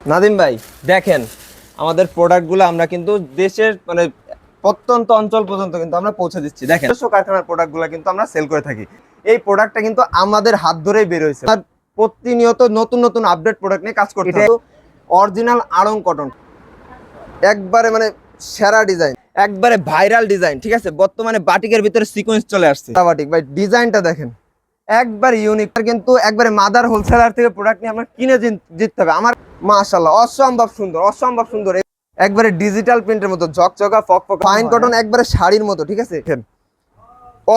নাদিম ভাই দেখেন আমাদের প্রোডাক্টগুলো আমরা কিন্তু দেশের মানে প্রত্যন্ত অঞ্চল পর্যন্ত কিন্তু আমরা পৌঁছে দিচ্ছি। দেখেন নিজস্ব কারখানার প্রোডাক্টগুলো কিন্তু আমরা সেল করে থাকি। এই প্রোডাক্টটা কিন্তু আমাদের হাত ধরেই বের হয়েছে। আর প্রতিনিয়ত নতুন নতুন আপডেট প্রোডাক্ট নিয়ে কাজ করতে অরিজিনাল আড়ং কটন একবারে মানে সেরা ডিজাইন একবারে ভাইরাল ডিজাইন ঠিক আছে? বর্তমানে বাটিকের ভিতরে সিকোয়েন্স চলে আসছে। বাটিক। ভাই ডিজাইনটা দেখেন। একবার ইউনিক কিন্তু একবারে মাদার হোলসেলার থেকে প্রোডাক্ট নিয়ে আমরা কিনে জিততে হবে। আমার মাশাল্লাহ অসম্ভব সুন্দর অসম্ভব সুন্দর। একবারে ডিজিটাল প্রিন্টের মতো ঝকঝকা ফক ফক ফাইন কটন একবারে শাড়ির মতো ঠিক আছে? দেখেন।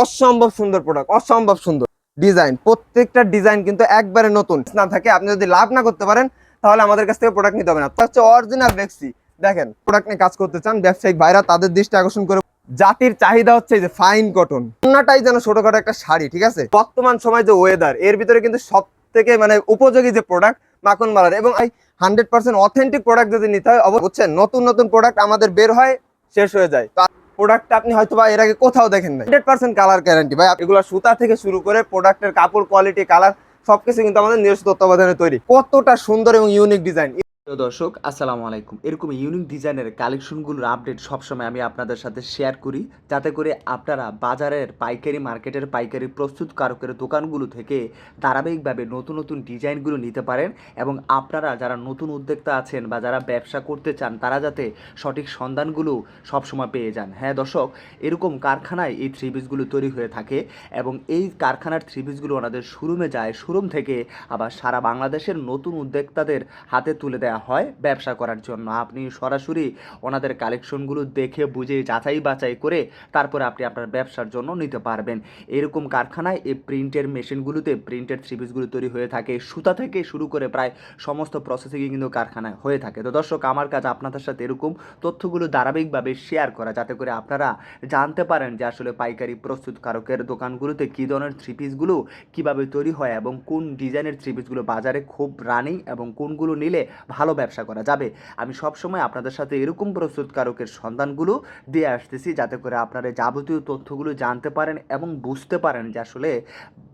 অসম্ভব সুন্দর প্রোডাক্ট অসম্ভব সুন্দর। ডিজাইন প্রত্যেকটা ডিজাইন কিন্তু একবারে নতুন। না থাকে আপনি যদি লাভ না করতে পারেন তাহলে আমাদের কাছ থেকে প্রোডাক্ট নিতে হবে না। হচ্ছে অরিজিনাল বেক্সি দেখেন প্রোডাক্ট নিয়ে কাজ করতে চান ব্যবসায়িক ভাইরা তাদের দৃষ্টি আকর্ষণ করে জাতির চাহিদা হচ্ছে এই যে ফাইন কটন অন্যটাই যেন ছোটখাটো একটা শাড়ি ঠিক আছে? বর্তমান সময় যে ওয়েদার এর ভিতরে কিন্তু সব থেকে মানে উপযোগী যে প্রোডাক্ট মাখন মালার এবং হান্ড্রেড পার্সেন্ট অথেন্টিক প্রোডাক্ট যদি নিতে হয় বুঝছেন নতুন নতুন প্রোডাক্ট আমাদের বের হয়, শেষ হয়ে যায়। প্রোডাক্টটা আপনি হয়তো বা এর আগে কোথাও দেখেন না হান্ড্রেড পার্সেন্ট কালার গ্যারান্টি ভাই, এগুলো সুতা থেকে শুরু করে প্রোডাক্টের কাপড় কোয়ালিটি কালার সবকিছু কিন্তু আমাদের নিজস্ব তত্ত্বাবধানে তৈরি। কতটা সুন্দর এবং ইউনিক ডিজাইন প্রিয় দর্শক, আসসালামু আলাইকুম। এরকম ইউনিক ডিজাইনের কালেকশনগুলোর আপডেট সবসময় আমি আপনাদের সাথে শেয়ার করি। যাতে করে আপনারা বাজারের পাইকারি মার্কেটের পাইকারি প্রস্তুতকারকের দোকানগুলো থেকে ধারাবাহিকভাবে নতুন নতুন ডিজাইনগুলো নিতে পারেন এবং আপনারা যারা নতুন উদ্যোক্তা আছেন বা যারা ব্যবসা করতে চান, তারা যাতে সঠিক সন্ধানগুলো সবসময় পেয়ে যান। হ্যাঁ দর্শক, এরকম কারখানায় এই থ্রি পিসগুলো তৈরি হয়ে থাকে এবং এই কারখানার থ্রি পিসগুলো ওনাদের শোরুমে যায়। শোরুম থেকে আবার সারা বাংলাদেশের নতুন উদ্যোক্তাদের হাতে তুলে দেওয়া হয় ব্যবসা করার জন্য। আপনি সরাসরি ওনাদের কালেকশনগুলো দেখে, বুঝে, যাচাই বাছাই করে তারপরে আপনি আপনার ব্যবসার জন্য নিতে পারবেন। এরকম কারখানায় এই প্রিন্টের মেশিনগুলোতে, প্রিন্টের থ্রি পিসগুলো তৈরি হয়ে থাকে। সুতা থেকে শুরু করে প্রায় সমস্ত প্রসেসিংই কিন্তু কারখানায় হয়ে থাকে। তো দর্শক, আমার কাছে আপনাদের সাথে এরকম তথ্যগুলো ধারাবাহিকভাবে শেয়ার করা, যাতে করে আপনারা জানতে পারেন যে আসলে পাইকারি প্রস্তুতকারকের দোকানগুলোতে কী ধরনের থ্রি পিসগুলো কীভাবে তৈরি হয় এবং কোন ডিজাইনের থ্রি পিসগুলো বাজারে খুব রানিং এবং কোনগুলো নিলে ভালো ব্যবসা করা যাবে। আমি সবসময় আপনাদের সাথে এরকম প্রস্তুতকারকের সন্ধানগুলো দিয়ে আসতেছি যাতে করে আপনারা যাবতীয় তথ্যগুলো জানতে পারেন এবং বুঝতে পারেন যে আসলে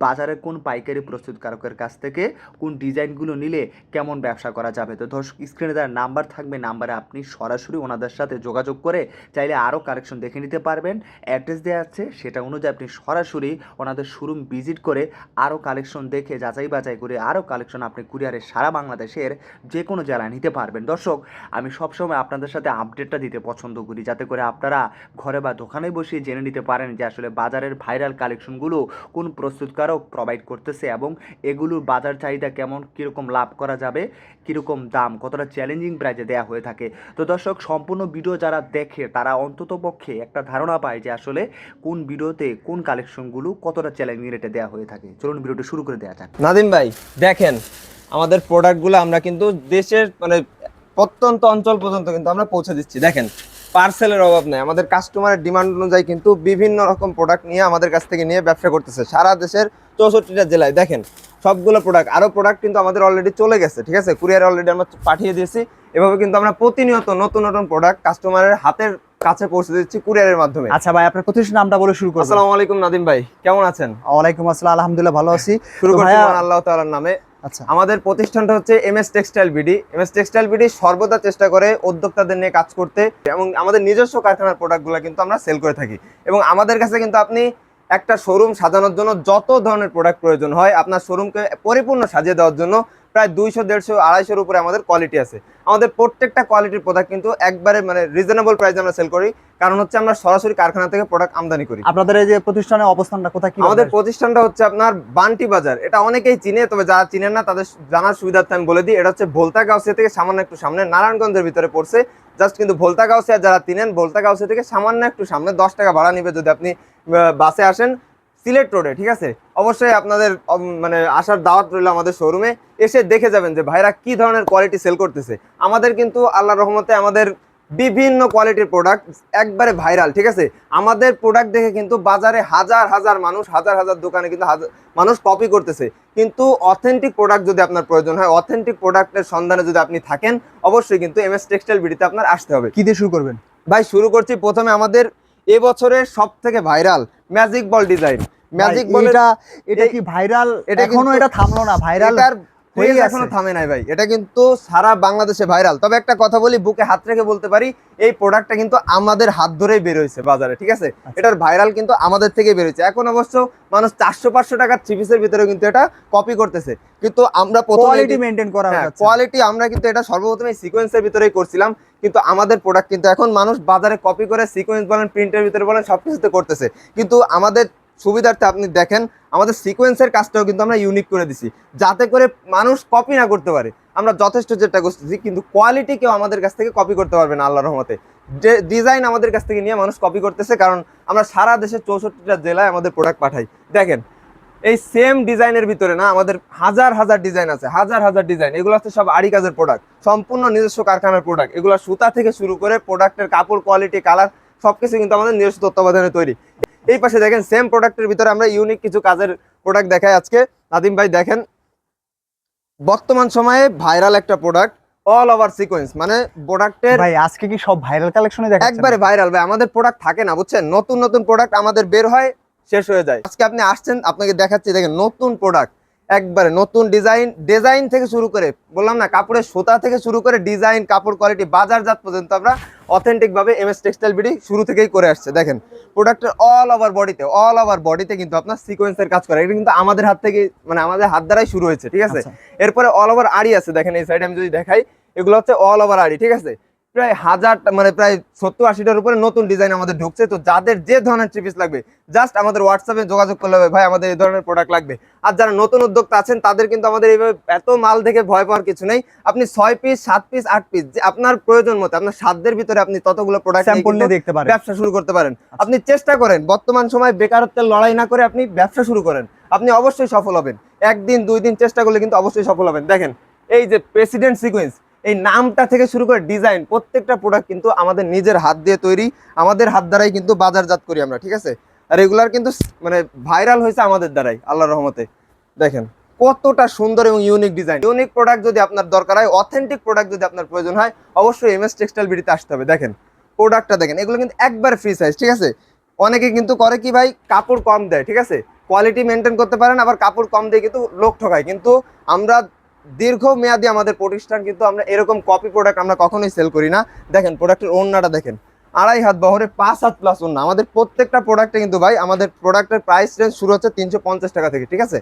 বাজারে কোন পাইকারি প্রস্তুতকারকের কাছ থেকে কোন ডিজাইনগুলো নিলে কেমন ব্যবসা করা যাবে। তো দর্শক, স্ক্রিনে তার নাম্বার থাকবে, নাম্বারে আপনি সরাসরি ওনাদের সাথে যোগাযোগ করে চাইলে আরও কালেকশন দেখে নিতে পারবেন। অ্যাড্রেস দেওয়া আছে, সেটা অনুযায়ী আপনি সরাসরি ওনাদের শোরুম ভিজিট করে আরও কালেকশন দেখে যাচাই বাছাই করে আরও কালেকশন আপনি কুরিয়ারে সারা বাংলাদেশের যে কোনো জেলায় নিতে পারবেন। দর্শক, আমি সবসময় আপনাদের সাথে আপডেটটা দিতে পছন্দ করি। যাতে করে আপনারা ঘরে বা দোকানে বসে জেনে নিতে পারেন যে আসলে বাজারের ভাইরাল কালেকশনগুলো কোন প্রস্তুতকারক প্রোভাইড করতেছে এবং এগুলোর বাজার চাহিদা কেমন, কীরকম লাভ করা যাবে, কীরকম দাম, কতটা চ্যালেঞ্জিং প্রাইজে দেওয়া হয়ে থাকে। তো দর্শক, সম্পূর্ণ ভিডিও যারা দেখে, তারা অন্তত পক্ষে একটা ধারণা পায় যে আসলে কোন ভিডিওতে কোন কালেকশনগুলো কতটা চ্যালেঞ্জিং রেটে দেওয়া হয়ে থাকে। চলুন ভিডিওটা শুরু করে দেওয়া যাক। নাদিম ভাই, দেখেন আমাদের প্রোডাক্টগুলো আমরা কিন্তু দেশের মানে প্রত্যন্ত অঞ্চল পর্যন্ত কিন্তু আমরা পৌঁছে দিচ্ছি। দেখেন পার্সেলের অভাব নেই। আমাদের কাস্টমারের ডিমান্ড অনুযায়ী কিন্তু বিভিন্ন রকম প্রোডাক্ট নিয়ে আমাদের কাছ থেকে নিয়ে ব্যবসা করতেছে সারা দেশের চৌষট্টিটা জেলায়। দেখেন সবগুলো প্রোডাক্ট আরও প্রোডাক্ট কিন্তু আমাদের অলরেডি চলে গেছে ঠিক আছে? কুরিয়ার অলরেডি আমরা পাঠিয়ে দিয়েছি। এভাবে কিন্তু আমরা প্রতিনিয়ত নতুন নতুন প্রোডাক্ট কাস্টমারের হাতের কাছে পৌঁছে দিচ্ছি কুরিয়ারের মাধ্যমে। আচ্ছা ভাই আপনার প্রতিষ্ঠান নামটা বলে শুরু করব আসসালামু আলাইকুম নাদিম ভাই। কেমন আছেন? ওয়ালাইকুম আসসালাম আলহামদুলিল্লাহ ভালো আছি। শুরু করছি আল্লাহ তাআলার নামে। আমাদের প্রতিষ্ঠানটা হচ্ছে M S textile BD. M S textile BD সর্বদা চেষ্টা করে উদ্যোক্তাদের নিয়ে কাজ করতে এবং আমাদের নিজস্ব কারখানার প্রোডাক্টগুলো কিন্তু আমরা সেল করে থাকি। এবং আমাদের কাছে কিন্তু আপনি একটা শোরুম সাজানোর জন্য যত ধরনের প্রোডাক্ট প্রয়োজন হয়, আপনার শোরুমকে পরিপূর্ণ সাজিয়ে দেওয়ার জন্য প্রায় দুইশো, দেড়শো, আড়াইশোর উপরে আমাদের কোয়ালিটি আছে। আমাদের প্রত্যেকটা কোয়ালিটির প্রোডাক্ট কিন্তু একবারে মানে রিজনেবল প্রাইসে আমরা সেল করি। কারণ হচ্ছে আমরা সরাসরি কারখানা থেকে প্রোডাক্ট আমদানি করি। আপনাদের এই যে প্রতিষ্ঠানের অবস্থানটা কোথায় কি আমাদের প্রতিষ্ঠানটা হচ্ছে আপনার বান্টি বাজার। এটা অনেকেই চিনে তবে যারা চিনেন না তাদের জানার সুবিধার্থে আমি বলে দিই এটা হচ্ছে ভোলতা গাউসিয়া থেকে সামান্য একটু সামনে নারায়ণগঞ্জের ভিতরে পড়ছে। জাস্ট কিন্তু ভোলতা গাউসিয়া যারা চিনেন ভোলতা গাউসিয়া থেকে সামান্য একটু সামনে দশ টাকা ভাড়া নিবে যদি আপনি বাসে আসেন সিলেট রোডে ঠিক আছে? অবশ্যই আপনাদের মানে আসার দাওয়াত রইল আমাদের শোরুমে এসে দেখে যাবেন যে ভাইরা কি ধরনের কোয়ালিটি সেল করতেছে। আমাদের কিন্তু আল্লাহ রহমতে আমাদের বিভিন্ন কোয়ালিটির প্রোডাক্ট একবারে ভাইরাল ঠিক আছে? আমাদের প্রোডাক্ট দেখে কিন্তু বাজারে হাজার হাজার মানুষ হাজার হাজার দোকানে কিন্তু মানুষ কপি করতেছে। কিন্তু অথেন্টিক প্রোডাক্ট যদি আপনার প্রয়োজন হয় অথেন্টিক প্রোডাক্টের সন্ধানে যদি আপনি থাকেন অবশ্যই কিন্তু এম এস টেক্সটাইল বিডিতে আপনার আসতে হবে। কী দিয়ে শুরু করবেন? ভাই শুরু করছি প্রথমে আমাদের এবছরের সব থেকে viral magic ball design magic ball এটা এটা কি ভাইরাল এটা এখনও এটা থামলো না ভাইরাল এখনও থামে নাই ভাই। এটা কিন্তু সারা বাংলাদেশে ভাইরাল। তবে একটা কথা বলি বুকে হাত রেখে বলতে পারি এই প্রোডাক্টটা কিন্তু আমাদের হাত ধরেই বের হয়েছে বাজারে ঠিক আছে? আচ্ছা। এটার ভাইরাল কিন্তু আমাদের থেকে বের হয়েছে এখন অবশ্য মানুষ চারশো পাঁচশো টাকার থ্রি পিসের ভিতরে কিন্তু এটা কপি করতেছে। কিন্তু আমরা কোয়ালিটি মেনটেন করা হ্যাঁ কোয়ালিটি আমরা কিন্তু এটা সর্বপ্রথমে সিকোয়েন্সের ভিতরেই করছিলাম। কিন্তু আমাদের প্রোডাক্ট কিন্তু এখন মানুষ বাজারে কপি করে সিকোয়েন্স বলেন প্রিন্টের ভিতরে বলেন সব কিছুতে করতেছে। কিন্তু আমাদের সুবিধার্থে আপনি দেখেন, আমাদের সিকোয়েন্সের কাজটাও কিন্তু আমরা ইউনিক করে দিছি, যাতে করে মানুষ কপি না করতে পারে। আমরা যথেষ্ট চেষ্টা করতেছি, কিন্তু কোয়ালিটি কেউ আমাদের কাছ থেকে কপি করতে পারবে না, আল্লাহর রহমতে। ডিজাইন আমাদের কাছ থেকে নিয়ে মানুষ কপি করতেছে, কারণ আমরা সারা দেশের চৌষট্টিটা জেলায় আমাদের প্রোডাক্ট পাঠাই। দেখেন, এই সেম ডিজাইনের ভিতরে না, আমাদের হাজার হাজার ডিজাইন আছে, হাজার হাজার ডিজাইন এগুলো হচ্ছে সব আড়ি কাজের প্রোডাক্ট সম্পূর্ণ নিজস্ব কারখানার প্রোডাক্ট এগুলো সুতা থেকে শুরু করে প্রোডাক্টের কাপড় কোয়ালিটি কালার সবকিছু কিন্তু আমাদের নিজস্ব তত্ত্বাবধানে তৈরি। এই পাশে দেখেন সেম প্রোডাক্টের ভিতরে আমরা ইউনিক কিছু কাজের প্রোডাক্ট দেখাই আজকে। নাদিম ভাই দেখেন বর্তমান সময়ে ভাইরাল একটা প্রোডাক্ট অল ওভার সিকোয়েন্স মানে প্রোডাক্টের ভাই আজকে কি সব ভাইরাল কালেকশনে দেখা একবারে ভাইরাল ভাই আমাদের প্রোডাক্ট থাকে না বুঝছেন? নতুন নতুন প্রোডাক্ট আমাদের বের হয় শেষ হয়ে যায়। আজকে আপনি আসছেন আপনাকে দেখাচ্ছি দেখেন নতুন প্রোডাক্ট একবারে নতুন ডিজাইন ডিজাইন থেকে শুরু করে বললাম না কাপড়ের সুতা থেকে শুরু করে ডিজাইন কাপড় কোয়ালিটি বাজারজাত পর্যন্ত আমরা অথেন্টিক ভাবে এম এস টেক্সটাইল বিডি শুরু থেকেই করে আসছে। দেখেন প্রোডাক্টের অল ওভার বডিতে অল ওভার বডিতে কিন্তু আপনার সিকোয়েন্সের কাজ করে। এটা কিন্তু আমাদের হাত থেকে মানে আমাদের হাত দ্বারাই শুরু হয়েছে ঠিক আছে? আচ্ছা। এরপরে অল ওভার আড়ি আছে দেখেন এই সাইডে আমি যদি দেখাই এগুলো হচ্ছে অল ওভার আড়ি ঠিক আছে? প্রায় হাজার মানে প্রায় সত্তর আশিটার উপরে নতুন ডিজাইন আমাদের ঢুকছে। তো যাদের যে ধরনের থ্রি পিস লাগবে জাস্ট আমাদের হোয়াটসঅ্যাপে যোগাযোগ করলে হবে ভাই আমাদের এই ধরনের প্রোডাক্ট লাগবে। আর যারা নতুন উদ্যোক্তা আছেন তাদের কিন্তু আমাদের এইভাবে এত মাল দেখে ভয় পাওয়ার কিছু নেই। আপনি ছয় পিস সাত পিস আট পিস যে আপনার প্রয়োজন মতো আপনার সাধ্যের ভিতরে আপনি ততগুলো প্রোডাক্ট দেখতে পারেন। ব্যবসা শুরু করতে পারেন। আপনি চেষ্টা করেন বর্তমান সময় বেকারত্বের লড়াই না করে আপনি ব্যবসা শুরু করেন। আপনি অবশ্যই সফল হবেন। একদিন দুই দিন চেষ্টা করলে কিন্তু অবশ্যই সফল হবেন। দেখেন এই যে প্রেসিডেন্ট সিকোয়েন্স এই নামটা থেকে শুরু করে ডিজাইন প্রত্যেকটা প্রোডাক্ট কিন্তু আমাদের নিজের হাত দিয়ে তৈরি, আমাদের হাত দ্বারাই কিন্তু বাজারজাত করি আমরা, ঠিক আছে? আর এগুলার কিন্তু মানে ভাইরাল হয়েছে আমাদের দ্বারাই আল্লাহ রহমতে। দেখেন, কতটা সুন্দর এবং ইউনিক ডিজাইন ইউনিক প্রোডাক্ট যদি আপনার দরকার হয় অথেন্টিক প্রোডাক্ট যদি আপনার প্রয়োজন হয়, অবশ্যই এম এস টেক্সটাইল বিডিতে আসতে হবে। দেখেন প্রোডাক্টটা দেখেন, এগুলো কিন্তু একবার ফ্রি সাইজ ঠিক আছে? অনেকে কিন্তু করে কি ভাই, কাপড় কম দেয়, ঠিক আছে? কোয়ালিটি মেনটেন করতে পারেন, আবার কাপড় কম দিয়ে কিন্তু লোক ঠকায়। কিন্তু আমরা দীর্ঘ মেয়াদি আমাদের প্রতিষ্ঠান, কিন্তু আমরা এরকম কপি প্রোডাক্ট আমরা কখনোই সেল করি না। দেখেন প্রোডাক্টের ওন্নাটা দেখেন। আড়াই হাত বহরে পাঁচ হাত প্লাস ওন্না আমাদের প্রত্যেকটা প্রোডাক্টে কিন্তু ভাই, আমাদের প্রোডাক্টের প্রাইস রেঞ্জ শুরু হচ্ছে তিনশো পঞ্চাশ টাকা থেকে, ঠিক আছে?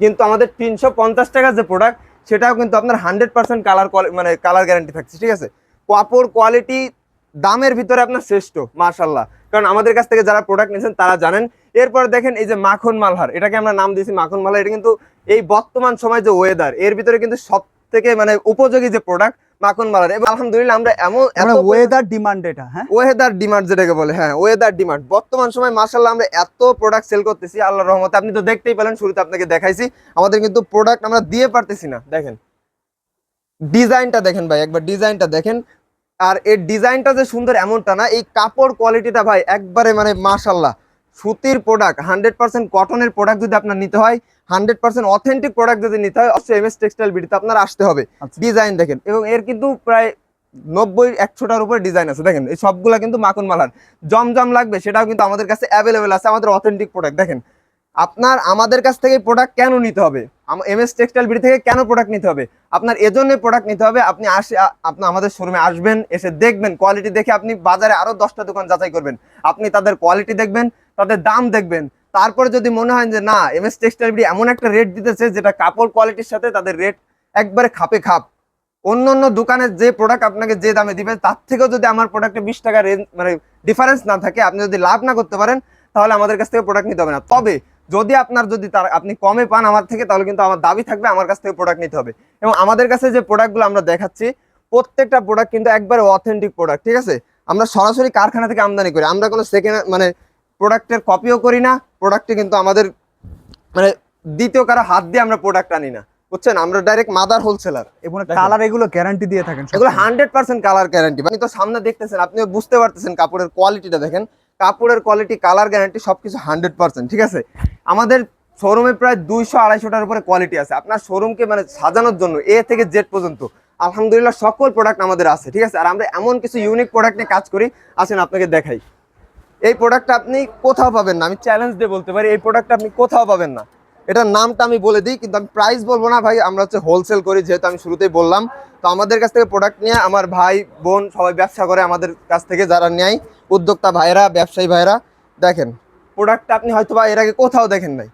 কিন্তু আমাদের তিনশো পঞ্চাশ টাকার যে প্রোডাক্ট সেটাও কিন্তু আপনার হান্ড্রেড পার্সেন্ট কালার মানে কালার গ্যারান্টি থাকছে, ঠিক আছে? কাপড় কোয়ালিটি দামের ভিতরে আপনার শ্রেষ্ঠ মার্শাল্লাহ কারণ আমাদের কাছ থেকে যারা প্রোডাক্ট নিয়েছেন, তারা জানেন এরপর দেখেন এই যে মাখন মালহার এটাকে আমরা নাম দিয়েছি মাখন মালহার এটা কিন্তু এই বর্তমান সময় যে ওয়েদার এর ভিতরে কিন্তু সব থেকে মানে উপযোগী যে প্রোডাক্ট মাখন মালহার এবং আলহামদুলিল্লাহ আমরা এমন ওয়েদার ডিমান্ড এটা হ্যাঁ? ওয়েদার ডিমান্ড যেটাকে বলে হ্যাঁ ওয়েদার ডিমান্ড বর্তমান সময় মার্শাল্লাহ আমরা এত প্রোডাক্ট সেল করতেছি আল্লাহর রহমতে। আপনি তো দেখতেই পেলেন শুরুতে আপনাকে দেখাইছি আমাদের কিন্তু প্রোডাক্ট আমরা দিয়ে পারতেছি না। দেখেন ডিজাইনটা দেখেন ভাই একবার ডিজাইনটা দেখেন। আর এর ডিজাইনটা যে সুন্দর এমনটা না এই কাপড় কোয়ালিটিটা ভাই একবারে মানে মাশাল্লাহ সুতির প্রোডাক্ট হান্ড্রেড পার্সেন্ট কটনের প্রোডাক্ট যদি আপনার নিতে হয় হান্ড্রেড পার্সেন্ট অথেন্টিক প্রোডাক্ট যদি নিতে হয় অবশ্যই এম এস টেক্সটাইল বিডিতে আপনার আসতে হবে। আচ্ছা। ডিজাইন দেখেন এবং এর কিন্তু প্রায় নব্বই একশোটার উপরে ডিজাইন আছে। দেখেন এই সবগুলা কিন্তু মাখন মালার। জমজম লাগবে সেটাও কিন্তু আমাদের কাছে অ্যাভেলেবেল আছে আমাদের অথেন্টিক প্রোডাক্ট দেখেন আপনার আমাদের কাছ থেকে প্রোডাক্ট কেন নিতে হবে? এম এস টেক্সটাইল বিডি থেকে কেন প্রোডাক্ট নিতে হবে? আপনার এজন্য প্রোডাক্ট নিতে হবে আপনি আসে আপনি আমাদের শোরুমে আসবেন এসে দেখবেন। কোয়ালিটি দেখে আপনি বাজারে আরও দশটা দোকান যাচাই করবেন। আপনি তাদের কোয়ালিটি দেখবেন তাদের দাম দেখবেন। তারপরে যদি মনে হয় যে, না, এম এস টেক্সটাইল এমন একটা রেট দিতেছে যেটা কাপড় কোয়ালিটির সাথে তাদের রেট একবারে খাপে খাপ। অন্য অন্য দোকানের যে প্রোডাক্ট আপনাকে যে দামে দিবে, তার থেকেও যদি আমার প্রোডাক্টে বিশ টাকা রেঞ্জ মানে ডিফারেন্স না থাকে, আপনি যদি লাভ না করতে পারেন, তাহলে আমাদের কাছ থেকে প্রোডাক্ট নিতে হবে না। তবে যদি আপনার যদি তার আপনি কমে পান আমার থেকে, তাহলে কিন্তু আমার দাবি থাকবে আমার কাছ থেকে প্রোডাক্ট নিতে হবে। এবং আমাদের কাছে যে প্রোডাক্টগুলো আমরা দেখাচ্ছি, প্রত্যেকটা প্রোডাক্ট কিন্তু একবারে অথেন্টিক প্রোডাক্ট ঠিক আছে? আমরা সরাসরি কারখানা থেকে আমদানি করি। আমরা কোনো সেকেন্ড মানে প্রোডাক্টের কপিও করি না প্রোডাক্টে কিন্তু আমাদের মানে দ্বিতীয় কারও হাত দিয়ে আমরা প্রোডাক্ট আনি না। বুঝছেন? আমরা ডাইরেক্ট মাদার হোলসেলার এবং। কালার এগুলো গ্যারান্টি দিয়ে থাকেন এগুলো হান্ড্রেড পার্সেন্ট কালার গ্যারান্টি আপনি তো সামনে দেখতেছেন আপনি বুঝতে পারতেছেন কাপড়ের কোয়ালিটিটা দেখেন কাপড়ের কোয়ালিটি কালার গ্যারান্টি সবকিছু হান্ড্রেড পার্সেন্ট ঠিক আছে? আমাদের শোরুমে প্রায় দুইশো আড়াইশোটার উপরে কোয়ালিটি আছে। আপনার শোরুমকে মানে সাজানোর জন্য এ থেকে জেড পর্যন্ত আলহামদুলিল্লাহ সকল প্রোডাক্ট আমাদের আছে ঠিক আছে? আর আমরা এমন কিছু ইউনিক প্রোডাক্ট নিয়ে কাজ করি আসেন আপনাকে দেখাই। এই প্রোডাক্টটা আপনি কোথাও পাবেন না। আমি চ্যালেঞ্জ দিয়ে বলতে পারি, এই প্রোডাক্ট আপনি কোথাও পাবেন না। এটার নামটা আমি বলে দিই, কিন্তু আমি প্রাইস বলব না ভাই, আমরা হচ্ছে হোলসেল করি, যেহেতু আমি শুরুতেই বললাম। তো আমাদের কাছ থেকে প্রোডাক্ট নিয়ে আমার ভাই, বোন সবাই ব্যবসা করে আমাদের কাছ থেকে যারা নেয়, উদ্যোক্তা ভাইরা ব্যবসায়ী ভাইরা দেখেন প্রোডাক্টটা আপনি হয়তো বা এর আগে কোথাও দেখেন নাই।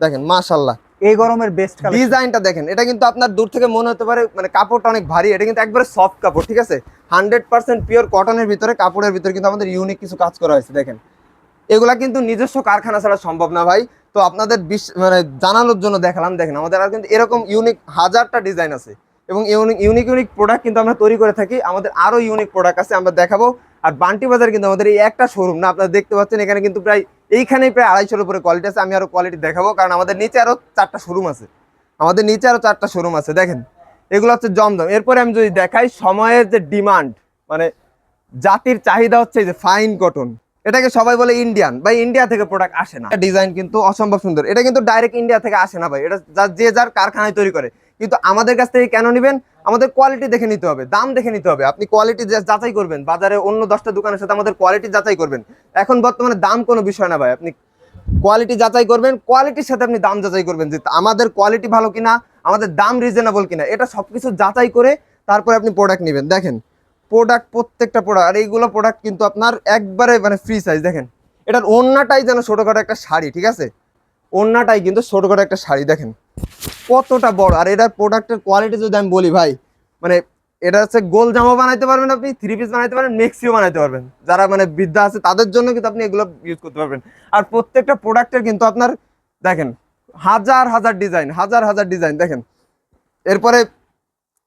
দেখেন মাশাল্লাহ এই গরমের বেস্ট কালেকশন ডিজাইনটা দেখেন, এটা কিন্তু আপনার দূর থেকে মনে হতে পারে মানে কাপড়টা অনেক ভারী, এটা কিন্তু একবারে সফট কাপড়, ঠিক আছে? হান্ড্রেড পার্সেন্ট পিওর কটনের ভিতরে, কাপড়ের ভিতরে কিন্তু আমাদের ইউনিক কিছু কাজ করা হয়েছে, দেখেন। এগুলা কিন্তু নিজস্ব কারখানা ছাড়া সম্ভব না ভাই। তো আপনাদের বিশ- মানে জানানোর জন্য দেখালাম, দেখেন, আমাদের আর কিন্তু এরকম ইউনিক হাজারটা ডিজাইন আছে। এবং ইউনিক ইউনিক ইউনিক প্রোডাক্ট কিন্তু আমরা তৈরি করে থাকি, আমাদের আরও ইউনিক প্রোডাক্ট আছে, আমরা দেখাবো। আর বান্টি বাজার কিন্তু আমাদের এই একটা শোরুম না, আপনারা দেখতে পাচ্ছেন, এখানে কিন্তু প্রায় এইখানেই প্রায় আড়াইশোর উপরে কোয়ালিটি আছে, আমি আরও কোয়ালিটি দেখাবো, কারণ আমাদের নিচে আরও চারটা শোরুম আছে। আমাদের নিচে আরও চারটা শোরুম আছে, দেখেন। এগুলো হচ্ছে জমজম। এরপরে আমি যদি দেখাই, সময়ের যে ডিমান্ড মানে জাতির চাহিদা হচ্ছে যে ফাইন কটন এটাকে সবাই বলে ইন্ডিয়ান ভাই ইন্ডিয়া থেকে প্রোডাক্ট আসে না। ডিজাইন কিন্তু অসম্ভব সুন্দর। এটা কিন্তু ডাইরেক্ট ইন্ডিয়া থেকে আসে না ভাই। এটা যে যার কারখানায় তৈরি করে। কিন্তু আমাদের কাছ থেকে কেন নেবেন? আমাদের কোয়ালিটি দেখে নিতে হবে, দাম দেখে নিতে হবে। আপনি কোয়ালিটি যাচাই করবেন। বাজারে অন্য দশটা দোকানের সাথে আমাদের কোয়ালিটি যাচাই করবেন। এখন বর্তমানে দাম কোনো বিষয় না ভাই। আপনি কোয়ালিটি যাচাই করবেন কোয়ালিটির সাথে আপনি দাম যাচাই করবেন যে আমাদের কোয়ালিটি ভালো কিনা, আমাদের দাম রিজনেবল কিনা। এটা সবকিছু যাচাই করে তারপরে আপনি প্রোডাক্ট নেবেন। দেখেন প্রোডাক্ট প্রত্যেকটা প্রোডাক্ট আর এইগুলো প্রোডাক্ট কিন্তু আপনার একবারে মানে ফ্রি সাইজ দেখেন, এটার ওন্নাটাই যেন ছোটোখাটো একটা শাড়ি, ঠিক আছে? ওন্নাটাই কিন্তু ছোটোখাটো একটা শাড়ি। দেখেন কতটা বড়? আর এটার প্রোডাক্টের কোয়ালিটি যদি আমি বলি ভাই মানে এটা হচ্ছে গোল জামা বানাইতে পারবেন আপনি থ্রি পিস বানাইতে পারেন মেক্সিও বানাইতে পারবেন। যারা মানে বিদ্যা আছে, তাদের জন্য কিন্তু আপনি এগুলো ইউজ করতে পারবেন। আর প্রত্যেকটা প্রোডাক্টের কিন্তু আপনার, দেখেন, হাজার হাজার ডিজাইন হাজার হাজার ডিজাইন দেখেন। এরপরে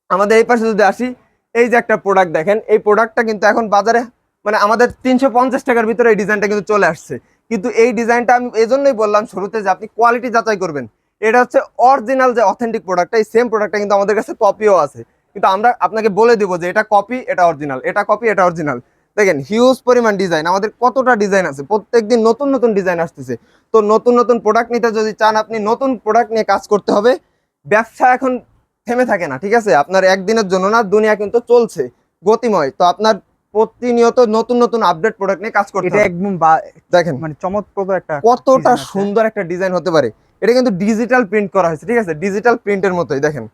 আমাদের এই পাশে যদি আসি, এই যে একটা প্রোডাক্ট দেখেন, এই প্রোডাক্টটা কিন্তু এখন বাজারে মানে আমাদের তিনশো পঞ্চাশ টাকার ভিতরে এই ডিজাইনটা কিন্তু চলে আসছে। কিন্তু এই ডিজাইনটা আমি এই জন্যই বললাম শুরুতে যে আপনি কোয়ালিটি যাচাই করবেন। এটা হচ্ছে অরিজিনাল যে অথেন্টিক প্রোডাক্টটা এই সেম প্রোডাক্টটা কিন্তু আমাদের কাছে কপিও আছে। কিন্তু আমরা আপনাকে বলে দেবো যে এটা কপি এটা অরিজিনাল এটা কপি এটা অরিজিনাল দেখেন হিউজ পরিমাণ ডিজাইন আমাদের কতটা ডিজাইন আছে? প্রত্যেকদিন নতুন নতুন ডিজাইন আসতেছে। তো নতুন নতুন প্রোডাক্ট নিতে যদি চান, আপনি নতুন প্রোডাক্ট নিয়ে কাজ করতে হবে। ব্যবসা এখন থেমে থাকে না, ঠিক আছে? আপনার একদিনের জন্য না, দুনিয়া কিন্তু চলছে। গতিময়। তো আপনার প্রতিনিয়ত নতুন নতুন আপডেট প্রোডাক্ট নিয়ে কাজ করতে এটা একদম দেখেন। মানে চমৎপ্রদ একটা কতটা সুন্দর একটা ডিজাইন হতে পারে। এটা কিন্তু ডিজিটাল প্রিন্ট করা হয়েছে ঠিক আছে? ডিজিটাল প্রিন্টের মতোই দেখেন।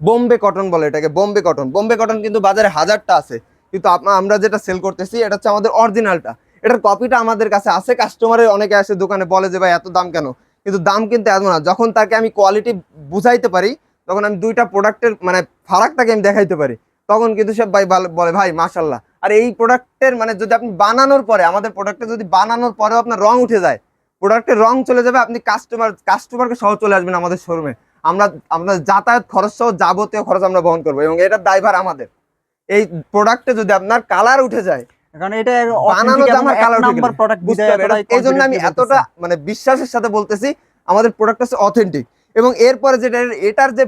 বোম্বে কটন বলে এটাকে বোম্বে কটন বোম্বে কটন কিন্তু বাজারে হাজারটা আছে। কিন্তু আমরা যেটা সেল করতেছি এটা হচ্ছে আমাদের অরিজিনালটা এটার কপিটা আমাদের কাছে আছে কাস্টমারের অনেকে আসে দোকানে বলে যে ভাই এত দাম কেন? কিন্তু দাম কিন্তু এত না। যখন তাকে আমি কোয়ালিটি বুঝাইতে পারি তখন আমি দুইটা প্রোডাক্টের মানে ফারাকটাকে আমি দেখাইতে পারি। তখন কিন্তু সব ভাই বলে ভাই মাশাল্লাহ আর এই প্রোডাক্টের মানে যদি আপনি বানানোর পরে আমাদের প্রোডাক্টে যদি বানানোর পরেও আপনার রং উঠে যায় প্রোডাক্টের রং চলে যাবে আপনি কাস্টমার কাস্টমারকে সহ চলে আসবেন আমাদের শোরুমে আমরা আপনার যাতায়াত খরচ সহ যাবতীয় খরচ আমরা বহন করব এবং এটার দায়ভার আমাদের। এই প্রোডাক্টে যদি আপনার কালার উঠে যায় কারণ এটা বানানো জামার কালার নাম্বার প্রোডাক্ট বুঝতে হবে এই জন্য আমি এতটা মানে বিশ্বাসের সাথে বলতেছি আমাদের প্রোডাক্ট হচ্ছে অথেন্টিক এবং এরপরে যেটা এটার যে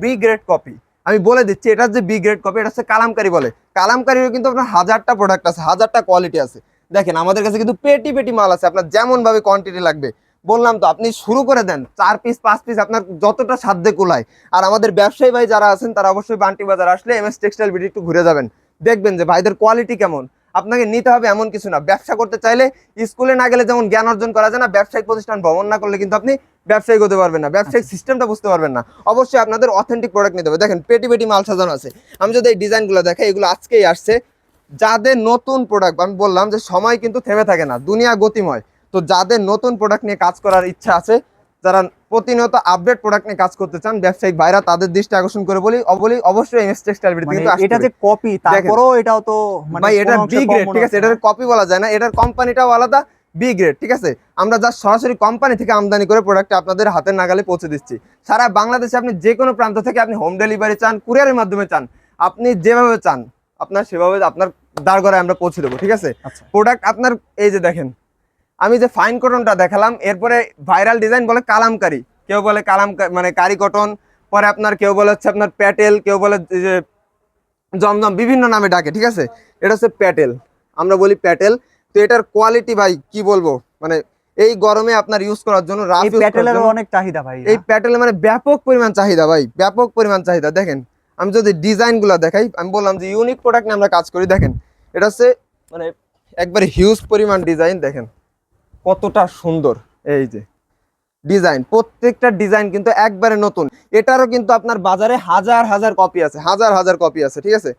বি গ্রেড কপি আমি বলে দিচ্ছি, এটা যে বি গ্রেড কপি এটা হচ্ছে কালামকারি বলে। কালামকারিও কিন্তু আপনার হাজারটা প্রোডাক্ট আছে, হাজারটা কোয়ালিটি আছে। দেখেন, আমাদের কাছে কিন্তু পেটি পেটি মাল আছে, আপনার যেমনভাবে কোয়ান্টিটি লাগবে। বললাম তো, আপনি শুরু করে দেন, চার পিস পাঁচ পিস আপনার যতটা সাধ্যে কুলায়। আর আমাদের ব্যবসায়ী ভাই যারা আছেন, তারা অবশ্যই বান্টি বাজার আসলে এম এস টেক্সটাইল বিডি একটু ঘুরে যাবেন। দেখবেন যে ভাইদের কোয়ালিটি কেমন। আপনাকে নিতে হবে এমন কিছু না। ব্যবসা করতে চাইলে স্কুলে না গেলে যেমন জ্ঞান অর্জন করা যায় না ব্যবসায়িক প্রতিষ্ঠান ভ্রমণ না করলে কিন্তু আপনি ব্যবসায়িক হতে পারবেন না। ব্যবসায়িক সিস্টেমটা বুঝতে পারবেন না। অবশ্যই আপনাদের অথেন্টিক প্রোডাক্ট নিতে হবে। দেখেন পেটি পেটি মাল সাজানো আছে। আমি যদি এই ডিজাইনগুলো দেখাই এগুলো আজকেই আসছে। যাদের নতুন প্রোডাক্ট আমি বললাম যে সময় কিন্তু থেমে থাকে না। দুনিয়া গতিময়। তো যাদের নতুন প্রোডাক্ট নিয়ে কাজ করার ইচ্ছা আছে যারা প্রতিনিয়ত আপডেট প্রোডাক্ট নিয়ে কাজ করতে চান ব্যবসায়িক ভাইরা তাদের দৃষ্টি আকর্ষণ করে বলি অবলি অবশ্যই এমএস টেক্সটাইল মানে কিন্তু এটা যে কপি তারপরেও এটাও তো মানে ভাই এটা বি গ্রেড ঠিক আছে? এটার কপি বলা যায় না এটার কোম্পানিটাও আলাদা বি গ্রেড ঠিক আছে? আমরা যা সরাসরি কোম্পানি থেকে আমদানি করে প্রোডাক্ট আপনাদের হাতের নাগালে পৌঁছে দিচ্ছি। সারা বাংলাদেশে আপনি যে কোনো প্রান্ত থেকে আপনি হোম ডেলিভারি চান কুরিয়ারের মাধ্যমে চান আপনি যেভাবে চান আপনার সেভাবে আপনার দাঁড় গড়ায় আমরা পৌঁছে দেবো ঠিক আছে? আচ্ছা। প্রোডাক্ট আপনার এই যে দেখেন আমি যে ফাইন কটনটা দেখালাম এরপরে ভাইরাল ডিজাইন বলে কালামকারি। কেউ বলে কালাম মানে কারি কটন পরে আপনার কেউ বলে হচ্ছে আপনার প্যাটেল কেউ বলে যে জমজম বিভিন্ন নামে ডাকে ঠিক আছে? এটা হচ্ছে প্যাটেল। আমরা বলি প্যাটেল। তো এটার কোয়ালিটি ভাই কি বলব? মানে এই গরমে আপনার ইউজ করার জন্য প্যাটেলের অনেক চাহিদা ভাই। এই প্যাটেলে মানে ব্যাপক পরিমাণ চাহিদা ভাই ব্যাপক পরিমাণ চাহিদা। দেখেন আমি যদি ডিজাইনগুলো দেখাই আমি বললাম যে ইউনিক প্রোডাক্ট নিয়ে আমরা কাজ করি দেখেন। এটা হচ্ছে মানে একবারে হিউজ পরিমাণ ডিজাইন দেখেন। কতটা সুন্দর এই যে ডিজাইন। প্রত্যেকটা ডিজাইন কিন্তু একবারে নতুন। এটারও কিন্তু আপনার বাজারে হাজার হাজার কপি আছে, হাজার হাজার কপি আছে, ঠিক আছে?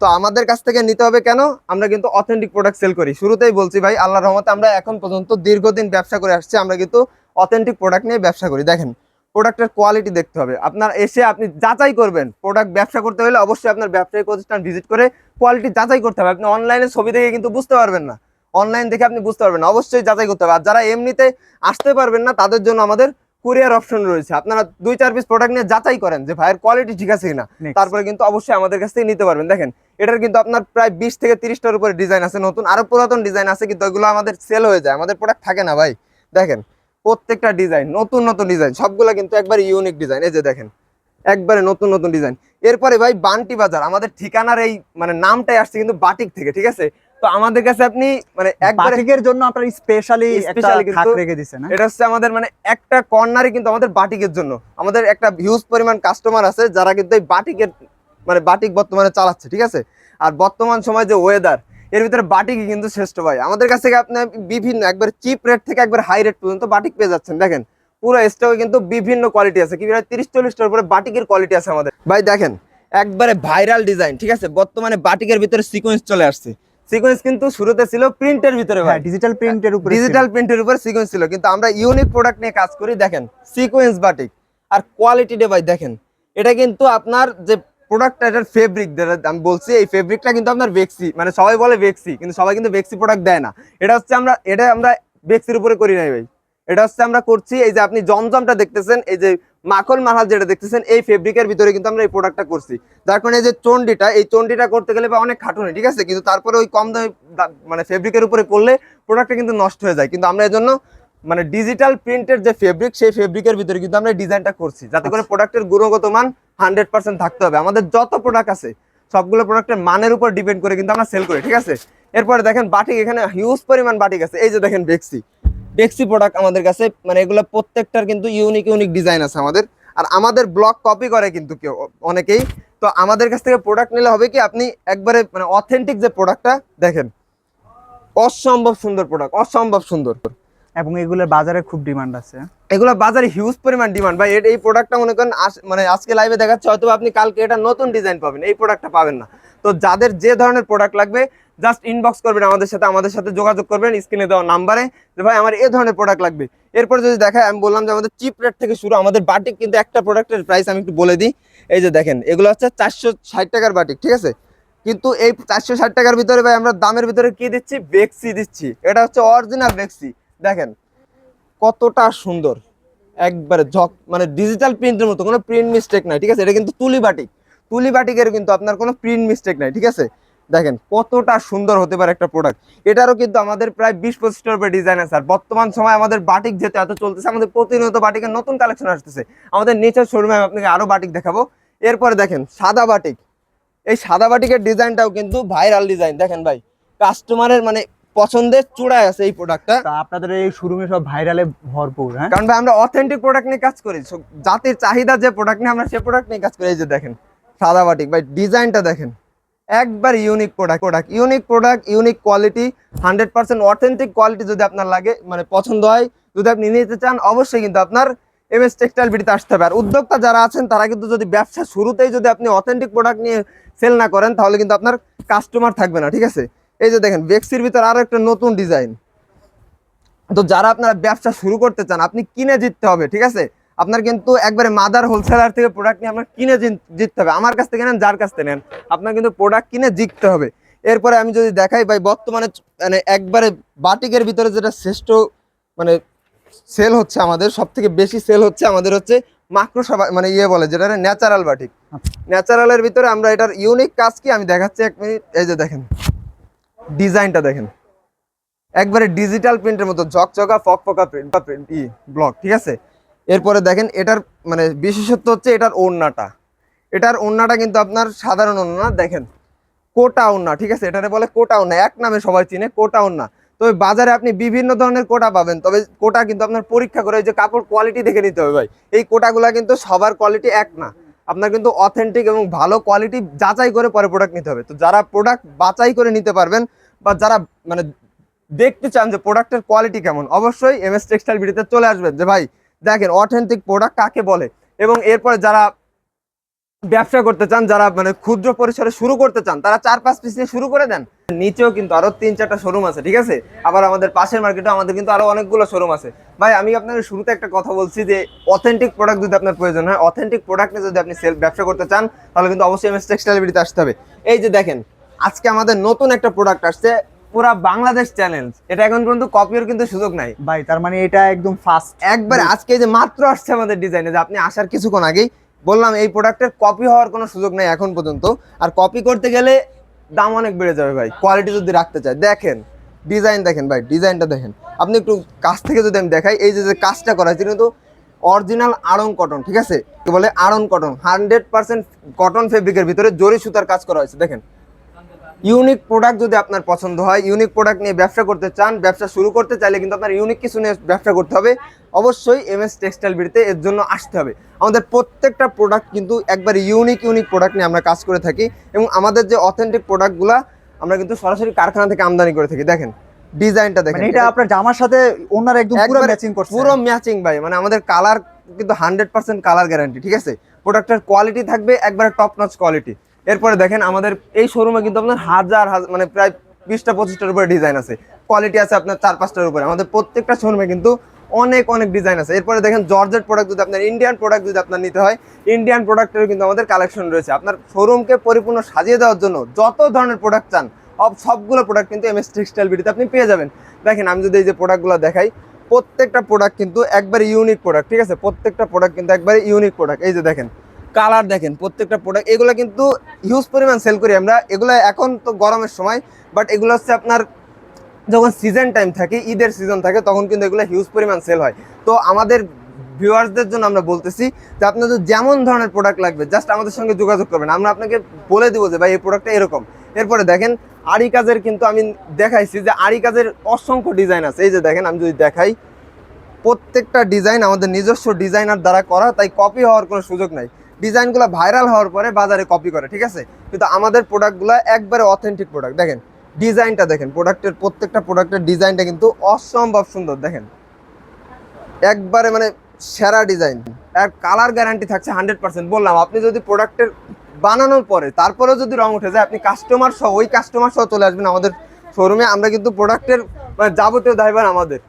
তো আমাদের কাছ থেকে নিতে হবে কেন? আমরা কিন্তু অথেন্টিক প্রোডাক্ট সেল করি। শুরুতেই বলছি ভাই আল্লাহ রহমতে আমরা এখন পর্যন্ত দীর্ঘদিন ব্যবসা করে আসছি, আমরা কিন্তু অথেন্টিক প্রোডাক্ট নিয়ে ব্যবসা করি। দেখেন প্রোডাক্টের কোয়ালিটি দেখতে হবে। আপনার এসে আপনি যাচাই করবেন। প্রোডাক্ট ব্যবসা করতে হলে অবশ্যই আপনার ব্যবসায়িক প্রতিষ্ঠান ভিজিট করে কোয়ালিটি যাচাই করতে হবে। আপনি অনলাইনে ছবি দেখে কিন্তু বুঝতে পারবেন না। অনলাইন দেখে আপনি বুঝতে পারবেন অবশ্যই যাচাই করতে হবে। আর যারা এমনিতে আসতে পারবেন না তাদের জন্য আমাদের কুরিয়ার অপশন রয়েছে। আপনারা দুই চার পিস প্রোডাক্ট নিয়ে যাচাই করেন যে ভাইয়ের কোয়ালিটি ঠিক আছে কিনা। তারপরে কিন্তু অবশ্যই আমাদের কাছ থেকে নিতে পারবেন। দেখেন এটার কিন্তু আপনার প্রায় বিশ থেকে তিরিশটার উপরে ডিজাইন আছে নতুন। আরও পুরাতন ডিজাইন আছে কিন্তু ওইগুলো আমাদের সেল হয়ে যায়। আমাদের প্রোডাক্ট থাকে না ভাই। দেখেন প্রত্যেকটা ডিজাইন নতুন নতুন ডিজাইন সবগুলো কিন্তু একবার ইউনিক ডিজাইন এই যে দেখেন একবারে নতুন নতুন ডিজাইন এরপরে ভাই বান্টি বাজার আমাদের ঠিকানার এই মানে নামটাই আসছে কিন্তু বাটিক থেকে ঠিক আছে? তো আমাদের কাছে আপনি মানে একবারে বাটিকের জন্য আপনারা স্পেশালি একটা Specially কিন্তু- রেখে হ্যাঁ? এটা হচ্ছে আমাদের মানে একটা কর্নারে কিন্তু আমাদের বাটিকের জন্য। আমাদের একটা হিউজ পরিমাণ কাস্টমার আছে যারা কিন্তু এই বাটিকের মানে বাটিক বর্তমানে চালাচ্ছে ঠিক আছে? আর বর্তমান সময় যে ওয়েদার এর ভিতরে বাটিকই কিন্তু শ্রেষ্ঠ ভাই। আমাদের কাছ থেকে আপনি বিভিন্ন একবার চিপ রেট থেকে একবার হাই রেট পর্যন্ত বাটিক পেয়ে যাচ্ছেন দেখেন? পুরো স্টকে কিন্তু বিভিন্ন কোয়ালিটি আছে। কি প্রায় তিরিশ চল্লিশটার উপরে বাটিকের কোয়ালিটি আছে আমাদের। ভাই দেখেন একবারে ভাইরাল ডিজাইন ঠিক আছে? বর্তমানে বাটিকের ভিতরে সিকোয়েন্স চলে আসছে। সিকোয়েন্স কিন্তু শুরুতে ছিল প্রিন্টের ভিতরে ভাই। হ্যাঁ ডিজিটাল প্রিন্টের উপরে ডিজিটাল প্রিন্টের উপর সিকোয়েন্স ছিল। কিন্তু আমরা ইউনিক প্রোডাক্ট নিয়ে কাজ করি দেখেন সিকোয়েন্স বাটিক আর কোয়ালিটি ডে ভাই দেখেন এটা কিন্তু আপনার যে প্রোডাক্টটা এটার ফেব্রিক আমি বলছি এই ফেব্রিকটা কিন্তু আপনার বেক্সি মানে সবাই বলে বেক্সি কিন্তু সবাই কিন্তু বেক্সি প্রোডাক্ট দেয় না। এটা হচ্ছে আমরা এটা আমরা বেক্সির উপরে করি নাই ভাই। এটা হচ্ছে আমরা করছি এই যে আপনি জমজমটা দেখতেছেন এই যে মাখন মাহাল যেটা দেখতেছেন এই ফেব্রিকের ভিতরে কিন্তু আমরা এই প্রোডাক্টটা করছি। যার কারণে এই যে চন্ডিটা এই চন্ডিটা করতে গেলে বা অনেক খাটুনি ঠিক আছে? কিন্তু তারপরে ওই কম দামে মানে ফেব্রিকের উপরে করলে প্রোডাক্টটা কিন্তু নষ্ট হয়ে যায়। কিন্তু আমরা এর জন্য মানে ডিজিটাল প্রিন্টের যে ফেব্রিক সেই ফেব্রিকের ভিতরে কিন্তু আমরা ডিজাইনটা করছি। যাতে করে প্রোডাক্টের গুণগত মান হান্ড্রেড পার্সেন্ট থাকতে হবে। আমাদের যত প্রোডাক্ট আছে সবগুলো প্রোডাক্টের মানের উপর ডিপেন্ড করে কিন্তু আমরা সেল করি ঠিক আছে? এরপরে দেখেন বাটিক এখানে হিউজ পরিমাণ বাটিক আছে। এই যে দেখেন বেক্সি বেক্সি প্রোডাক্ট আমাদের কাছে মানে এগুলো প্রত্যেকটার কিন্তু ইউনিক ইউনিক ডিজাইন আছে আমাদের। আর আমাদের ব্লগ কপি করে কিন্তু কেউ অনেকেই। তো আমাদের কাছ থেকে প্রোডাক্ট নিলে হবে কি আপনি একবারে মানে অথেন্টিক যে প্রোডাক্টটা দেখেন। অসম্ভব সুন্দর প্রোডাক্ট অসম্ভব সুন্দর। এবং এগুলোর বাজারে খুব ডিমান্ড আছে। এগুলো বাজারে হিউজ পরিমাণ ডিমান্ড ভাই এর- এই প্রোডাক্টটা মনে করেন মানে আজকে লাইভে দেখাচ্ছে হয়তো আপনি কালকে এটা নতুন ডিজাইন পাবেন এই প্রোডাক্টটা পাবেন না। তো যাদের যে ধরনের প্রোডাক্ট লাগবে জাস্ট ইনবক্স করবেন আমাদের সাথে আমাদের সাথে যোগাযোগ করবেন স্ক্রিনে দেওয়া নাম্বারে যে ভাই, আমার এ ধরনের প্রোডাক্ট লাগবে। এরপর যদি দেখায়, আমি বললাম যে আমাদের চিপ রেট থেকে শুরু, আমাদের বাটিক কিন্তু একটা প্রোডাক্টের প্রাইস আমি একটু বলে দিই। এই যে দেখেন, এগুলো হচ্ছে চারশো ষাট টাকার বাটিক ঠিক আছে? কিন্তু এই চারশো ষাট টাকার ভিতরে ভাই, আমরা দামের ভিতরে কি দিচ্ছি? বেক্সি দিচ্ছি। এটা হচ্ছে অরিজিনাল বেক্সি দেখেন, কতটা সুন্দর। একবারে ঝক মানে ডিজিটাল প্রিন্টের মতো, কোনো প্রিন্ট মিস্টেক নাই, ঠিক আছে? এটা কিন্তু তুলি বাটিক তুলি বাটিকের কিন্তু আপনার কোনো প্রিন্ট মিস্টেক নাই, ঠিক আছে? দেখেন কতটা সুন্দর হতে পারে একটা প্রোডাক্ট এটারও কিন্তু আমাদের প্রায় বিশ পঁচিশটার উপরে ডিজাইন আছে। আর বর্তমান সময় আমাদের বাটিক যেতে এত চলতেছে আমাদের প্রতিনিয়ত বাটিকের নতুন কালেকশন আসতেছে। আমাদের নিচের শোরুমে আমি আপনাকে আরও বাটিক দেখাবো। এরপরে দেখেন সাদা বাটিক এই সাদা বাটিকের ডিজাইনটাও কিন্তু ভাইরাল ডিজাইন দেখেন ভাই কাস্টমারের মানে পছন্দের চূড়ায় আছে এই প্রোডাক্টটা আপনাদের এই শোরুমে সব ভাইরালে ভরপুর হ্যাঁ? কারণ ভাই আমরা অথেন্টিক প্রোডাক্ট নিয়ে কাজ করি। জাতির চাহিদা যে প্রোডাক্ট নিয়ে আমরা সে প্রোডাক্ট নিয়ে কাজ করি। এই যে দেখেন সাদা বাটিক ভাই ডিজাইনটা দেখেন। একবার unique product product unique product unique quality hundred percent authentic quality যদি আপনার লাগে মানে পছন্দ হয়, যদি আপনি নিতে চান, অবশ্যই কিন্তু আপনার এম এস টেক্সটাইল বিডিতে আসতে হবে। আর উদ্যোক্তা যারা আছেন, তারা কিন্তু যদি ব্যবসা শুরুতেই যদি আপনি অথেন্টিক প্রোডাক্ট নিয়ে সেল না করেন, তাহলে কিন্তু আপনার কাস্টমার থাকবে না, ঠিক আছে? এই যে দেখেন বেক্সির ভিতর আরও একটা নতুন ডিজাইন তো যারা আপনারা ব্যবসা শুরু করতে চান, আপনি কিনে জিততে হবে, ঠিক আছে? আপনার কিন্তু একবারে মাদার হোলসেলার থেকে প্রোডাক্ট নিয়ে আপনার কিনে জিততে হবে। আমার কাছ থেকে নেন, যার কাছ থেকে নেন, আপনার কিন্তু প্রোডাক্ট কিনে জিততে হবে। এরপরে আমি যদি দেখাই, ভাই, বর্তমানে মানে একবারে বাটিকের ভিতরে যেটা শ্রেষ্ঠ মানে সেল হচ্ছে আমাদের সব থেকে বেশি সেল হচ্ছে আমাদের হচ্ছে মাক্রো মানে ইয়ে বলে, যেটা ন্যাচারাল বাটিক। ন্যাচারালের ভিতরে আমরা এটার ইউনিক কাজ কি? আমি দেখাচ্ছি এক মিনিট। এই যে দেখেন, ডিজাইনটা দেখেন। একবারে ডিজিটাল প্রিন্টের মতো, ঝকঝকা, ফকফকা প্রিন্ট ই ব্লক ঠিক আছে? এরপরে দেখেন এটার মানে বিশেষত্ব হচ্ছে এটার ওড়নাটা। এটার ওড়নাটা কিন্তু আপনার সাধারণ ওড়না, দেখেন। কোটা ওড়না, ঠিক আছে? এটারে বলে কোটা ওড়না, এক নামে সবাই চিনে, কোটা ওড়না। তবে বাজারে আপনি বিভিন্ন ধরনের কোটা পাবেন, তবে কোটা কিন্তু আপনার পরীক্ষা করে যে কাপড় কোয়ালিটি দেখে নিতে হবে ভাই। এই কোটাগুলা কিন্তু সবার কোয়ালিটি এক না। আপনার কিন্তু অথেন্টিক এবং ভালো কোয়ালিটি যাচাই করে পরে প্রোডাক্ট নিতে হবে। তো যারা প্রোডাক্ট বাছাই করে নিতে পারবেন বা যারা মানে দেখতে চান যে প্রোডাক্টের কোয়ালিটি কেমন, অবশ্যই এম এস টেক্সটাইল ভিডিওতে চলে আসবেন যে ভাই দেখেন অথেন্টিক প্রোডাক্ট কাকে বলে? এবং এরপরে যারা ব্যবসা করতে চান, যারা মানে ক্ষুদ্র পরিসরে শুরু করতে চান, তারা চার পাঁচ পিস নিয়ে শুরু করে দেন। নিচেও কিন্তু আরও তিন চারটা শোরুম আছে, ঠিক আছে? আবার আমাদের পাশের মার্কেটে আমাদের কিন্তু আরও অনেকগুলো শোরুম আছে। ভাই, আমি আপনাকে শুরুতে একটা কথা বলছি যে অথেন্টিক প্রোডাক্ট যদি আপনার প্রয়োজন হয় অথেন্টিক প্রোডাক্ট নিয়ে যদি আপনি সেল ব্যবসা করতে চান, তাহলে কিন্তু অবশ্যই এমএস টেক্সটাইল বিডিতে আসতে হবে। এই যে দেখেন, আজকে আমাদের নতুন একটা প্রোডাক্ট আসছে পুরা বাংলাদেশ চ্যালেঞ্জ এটা এখন পর্যন্ত কপির কিন্তু সুযোগ নাই। ভাই তার মানে এটা একদম ফাস্ট একবারে আজকে যে মাত্র আসছে আমাদের ডিজাইনে যে আপনি আসার কিছুক্ষণ আগেই বললাম এই প্রোডাক্টের কপি হওয়ার কোনো সুযোগ নেই এখন পর্যন্ত। আর কপি করতে গেলে দাম অনেক বেড়ে যাবে ভাই। কোয়ালিটি যদি রাখতে চায় দেখেন ডিজাইন দেখেন ভাই ডিজাইনটা দেখেন। আপনি একটু কাছ থেকে যদি আমি দেখাই এই যে যে কাজটা করা হয়েছে কিন্তু অরিজিনাল আড়ং কটন ঠিক আছে? বলে? আড়ং কটন হান্ড্রেড পার্সেন্ট কটন ফেব্রিকের ভিতরে জরি সুতার কাজ করা হয়েছে দেখেন। ইউনিক প্রোডাক্ট যদি আপনার পছন্দ হয় ইউনিক প্রোডাক্ট নিয়ে ব্যবসা করতে চান ব্যবসা শুরু করতে চাইলে কিন্তু আপনার ইউনিক কিছু নিয়ে ব্যবসা করতে হবে। অবশ্যই এম এস টেক্সটাইল বিড়িতে এর জন্য আসতে হবে। আমাদের প্রত্যেকটা প্রোডাক্ট কিন্তু একবার ইউনিক ইউনিক প্রোডাক্ট নিয়ে আমরা কাজ করে থাকি এবং আমাদের যে অথেন্টিক প্রোডাক্টগুলো আমরা কিন্তু সরাসরি কারখানা থেকে আমদানি করে থাকি। দেখেন ডিজাইনটা দেখেন। মানে এটা আপনার জামার সাথে ওনার একদম পুরো ম্যাচিং করছে। পুরো ম্যাচিং ভাই মানে আমাদের কালার কিন্তু হান্ড্রেড পার্সেন্ট কালার গ্যারান্টি ঠিক আছে? প্রোডাক্টের কোয়ালিটি থাকবে একবারে টপ নচ কোয়ালিটি এরপরে দেখেন আমাদের এই শোরুমে কিন্তু আপনার হাজার হাজার মানে প্রায় বিশটা, পঁচিশটার উপরে ডিজাইন আছে। কোয়ালিটি আছে আপনার চার, পাঁচটার উপরে। আমাদের প্রত্যেকটা শোরুমে কিন্তু অনেক অনেক ডিজাইন আছে। এরপরে দেখেন জর্জেট প্রোডাক্ট যদি আপনার ইন্ডিয়ান প্রোডাক্ট যদি আপনার নিতে হয় ইন্ডিয়ান প্রোডাক্টের কিন্তু আমাদের কালেকশন রয়েছে। আপনার শোরুমকে পরিপূর্ণ সাজিয়ে দেওয়ার জন্য যত ধরনের প্রোডাক্ট চান, সব, সবগুলো প্রোডাক্ট কিন্তু এমএস টেক্সটাইল বিডিতে আপনি পেয়ে যাবেন। দেখেন, আমি যদি এই যে প্রোডাক্টগুলো দেখাই, প্রত্যেকটা প্রোডাক্ট কিন্তু একবারে ইউনিক প্রোডাক্ট ঠিক আছে? প্রত্যেকটা প্রোডাক্ট কিন্তু একবারে ইউনিক প্রোডাক্ট এই যে দেখেন কালার দেখেন, প্রত্যেকটা প্রোডাক্ট এগুলো কিন্তু হিউজ পরিমাণ সেল করি আমরা। এগুলো এখন তো গরমের সময় বাট এগুলো হচ্ছে আপনার যখন সিজন টাইম থাকে, ঈদের সিজন থাকে, তখন কিন্তু এগুলো হিউজ পরিমাণ সেল হয়। তো আমাদের ভিউয়ার্সদের জন্য আমরা বলতেছি যে আপনাদের যেমন ধরনের প্রোডাক্ট লাগবে জাস্ট আমাদের সঙ্গে যোগাযোগ করবেন। আমরা আপনাকে বলে দেবো যে, ভাই, এই প্রোডাক্টটা এরকম। এরপরে দেখেন, আড়ি কাজের কিন্তু আমি দেখাইছি যে, আড়ি কাজের অসংখ্য ডিজাইন আছে। এই যে দেখেন, আমি যদি দেখাই, প্রত্যেকটা ডিজাইন আমাদের নিজস্ব ডিজাইনার দ্বারা করা, তাই কপি হওয়ার কোনো সুযোগ নাই। ডিজাইনগুলো ভাইরাল হওয়ার পরে বাজারে কপি করে, ঠিক আছে? কিন্তু আমাদের প্রোডাক্টগুলো একবারে অথেন্টিক প্রোডাক্ট দেখেন, ডিজাইনটা দেখেন প্রোডাক্টের প্রত্যেকটা প্রোডাক্টের ডিজাইনটা কিন্তু অসম্ভব সুন্দর, দেখেন। একবারে মানে সেরা ডিজাইন। আর কালার গ্যারান্টি থাকছে হান্ড্রেড পার্সেন্ট বললাম, আপনি যদি প্রোডাক্টের বানানোর পরে, তারপরেও যদি রং উঠে যায়, আপনি কাস্টমার সহ, ওই কাস্টমার সহ চলে আসবেন আমাদের শোরুমে আমরা কিন্তু প্রোডাক্টের মানে যাবতীয় দায়ভার আমাদের।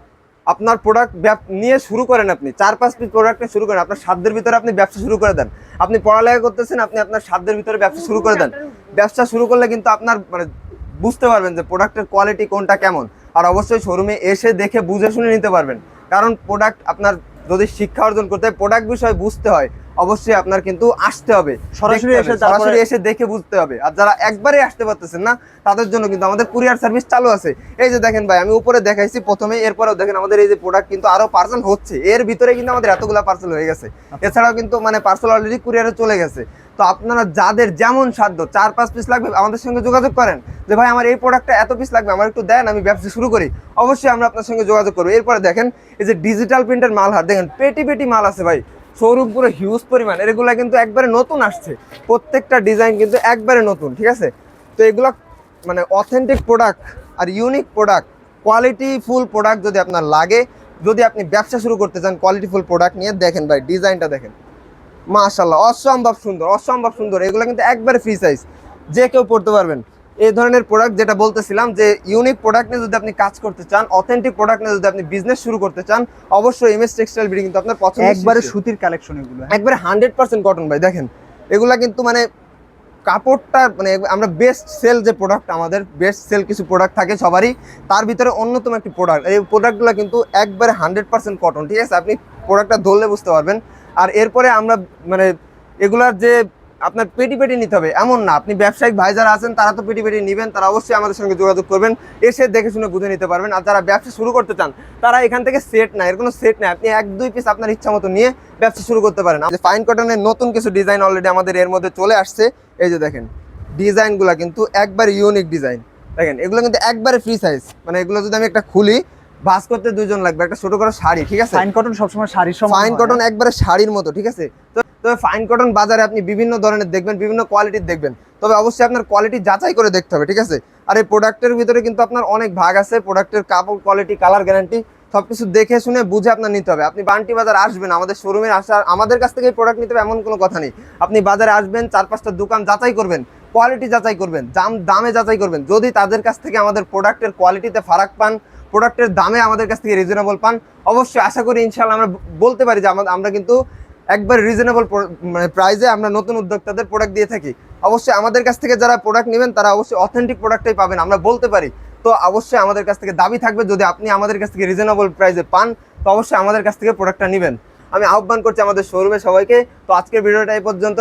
আপনার প্রোডাক্ট নিয়ে শুরু করেন আপনি। চার, পাঁচ পিস প্রোডাক্ট শুরু করেন। আপনার সাধ্যের ভিতরে আপনি ব্যবসা শুরু করে দেন। আপনি পড়ালেখা করতেছেন, আপনি আপনার সাধ্যের ভিতরে ব্যবসা শুরু করে দেন। ব্যবসা শুরু করলে কিন্তু আপনার মানে বুঝতে পারবেন যে প্রোডাক্টের কোয়ালিটি কোনটা কেমন। আর অবশ্যই শোরুমে এসে দেখে বুঝে শুনে নিতে পারবেন। কারণ প্রোডাক্ট আপনার যদি শিক্ষা অর্জন করতে হয় প্রোডাক্ট বিষয়ে বুঝতে হয় অবশ্যই আপনার কিন্তু আসতে হবে। সরাসরি এসে সরাসরি এসে দেখে বুঝতে হবে। আর যারা একবারে আসতে পারতেছেন না তাদের জন্য কিন্তু আমাদের কুরিয়ার সার্ভিস চালু আছে। এই যে দেখেন ভাই আমি উপরে দেখাইছি প্রথমে এরপরেও দেখেন আমাদের এই যে প্রোডাক্ট কিন্তু আরও পার্সেল হচ্ছে। এর ভিতরে কিন্তু আমাদের এতগুলা পার্সেল হয়ে গেছে। এছাড়াও কিন্তু মানে পার্সেল অলরেডি কুরিয়ারে চলে গেছে। তো আপনারা যাদের যেমন সাধ্য চার পাঁচ পিস লাগবে আমাদের সঙ্গে যোগাযোগ করেন। যে ভাই আমার এই প্রোডাক্টটা এত পিস লাগবে আমার একটু দেন আমি ব্যবসা শুরু করি। অবশ্যই আমরা আপনার সঙ্গে যোগাযোগ করব। এরপরে দেখেন এই যে ডিজিটাল প্রিন্টের মাল হার দেখেন পেটি পেটি মাল আছে ভাই। পুরো হিউজ পরিমাণ। এগুলো কিন্তু একবারে নতুন আসছে। প্রত্যেকটা ডিজাইন কিন্তু একবারে নতুন, ঠিক আছে? তো এগুলো মানে অথেন্টিক প্রোডাক্ট আর unique product quality full product যদি আপনার লাগে, যদি আপনি ব্যবসা শুরু করতে চান কোয়ালিটি ফুল প্রোডাক্ট নিয়ে, দেখেন ভাই ডিজাইনটা দেখেন। মাশাল্লাহ অসম্ভব সুন্দর অসম্ভব সুন্দর। এগুলো কিন্তু একবারে ফ্রি সাইজ যে কেউ পড়তে পারবেন। এই ধরনের প্রোডাক্ট যেটা বলতেছিলাম যে ইউনিক প্রোডাক্ট নিয়ে যদি আপনি কাজ করতে চান অথেন্টিক প্রোডাক্ট নিয়ে যদি আপনি বিজনেস শুরু করতে চান অবশ্যই এমএস টেক্সটাইল বিডি কিন্তু আপনার পছন্দ একবারে সুতির কালেকশন এগুলো? একবারে হান্ড্রেড পার্সেন্ট কটন ভাই দেখেন। এগুলা কিন্তু মানে কাপড়টা মানে আমরা বেস্ট সেল যে প্রোডাক্ট আমাদের বেস্ট সেল কিছু প্রোডাক্ট থাকে সবারই তার ভিতরে অন্যতম একটি প্রোডাক্ট এই প্রোডাক্টগুলো কিন্তু একবারে হান্ড্রেড পার্সেন্ট কটন ঠিক আছে? আপনি প্রোডাক্টটা ধরলে বুঝতে পারবেন। আর এরপরে আমরা মানে এগুলার যে আপনার পেটি পেটি নিতে হবে এমন না। আপনি ব্যবসায়িক ভাই যারা আছেন তারা তো পেটি পেটি নেবেন তারা অবশ্যই আমাদের সঙ্গে যোগাযোগ করবেন এসে দেখে শুনে বুঝে নিতে পারবেন। আর যারা ব্যবসা শুরু করতে চান তারা এখান থেকে সেট না এর কোনো সেট নাই। আপনি এক দুই পিস আপনার ইচ্ছা মতো নিয়ে ব্যবসা শুরু করতে পারেন। ফাইন কটনের নতুন কিছু ডিজাইন অলরেডি আমাদের এর মধ্যে চলে আসছে এই যে দেখেন ডিজাইনগুলো কিন্তু একবার ইউনিক ডিজাইন দেখেন এগুলো কিন্তু একবারে ফ্রি সাইজ মানে এগুলো যদি আমি একটা খুলি ভাস করতে দুজন লাগবে একটা ছোট করে শাড়ি ঠিক আছে? ফাইন কটন সবসময় শাড়ির সময় ফাইন কটন একবারে শাড়ির মতো ঠিক আছে? তো তবে ফাইন কটন বাজারে আপনি বিভিন্ন ধরনের দেখবেন, বিভিন্ন কোয়ালিটির দেখবেন। তবে অবশ্যই আপনার কোয়ালিটি যাচাই করে দেখতে হবে, ঠিক আছে? আর এই প্রোডাক্টের ভিতরে কিন্তু আপনার অনেক ভাগ আছে। প্রোডাক্টের কাপড় কোয়ালিটি কালার গ্যারান্টি সবকিছু দেখে শুনে বুঝে আপনার নিতে হবে। আপনি বান্টি বাজার আসবেন, আমাদের শোরুমে আসার, আমাদের কাছ থেকে প্রোডাক্ট নিতে হবে এমন কোনো কথা নেই। আপনি বাজারে আসবেন, চার পাঁচটা দোকান যাচাই করবেন কোয়ালিটি যাচাই করবেন, দাম, দামে যাচাই করবেন। যদি তাদের কাছ থেকে আমাদের প্রোডাক্টের কোয়ালিটিতে ফারাক পান প্রোডাক্টের দামে আমাদের কাছ থেকে রিজনেবল পান, অবশ্যই আশা করি ইনশাল্লাহ আমরা বলতে পারি যে আমরা কিন্তু একবার রিজনেবল মানে প্রাইসে আমরা নতুন উদ্যোক্তাদের প্রোডাক্ট দিয়ে থাকি। অবশ্যই আমাদের কাছ থেকে যারা প্রোডাক্ট নেবেন, তারা অবশ্যই অথেন্টিক প্রোডাক্টটাই পাবেন, আমরা বলতে পারি। তো অবশ্যই আমাদের কাছ থেকে দাবি থাকবে, যদি আপনি আমাদের কাছ থেকে রিজনেবল প্রাইসে পান, তো অবশ্যই আমাদের কাছ থেকে প্রোডাক্টটা নেবেন। আমি আহ্বান করছি আমাদের শোরুমে সবাইকে। তো আজকের ভিডিওটা এই পর্যন্ত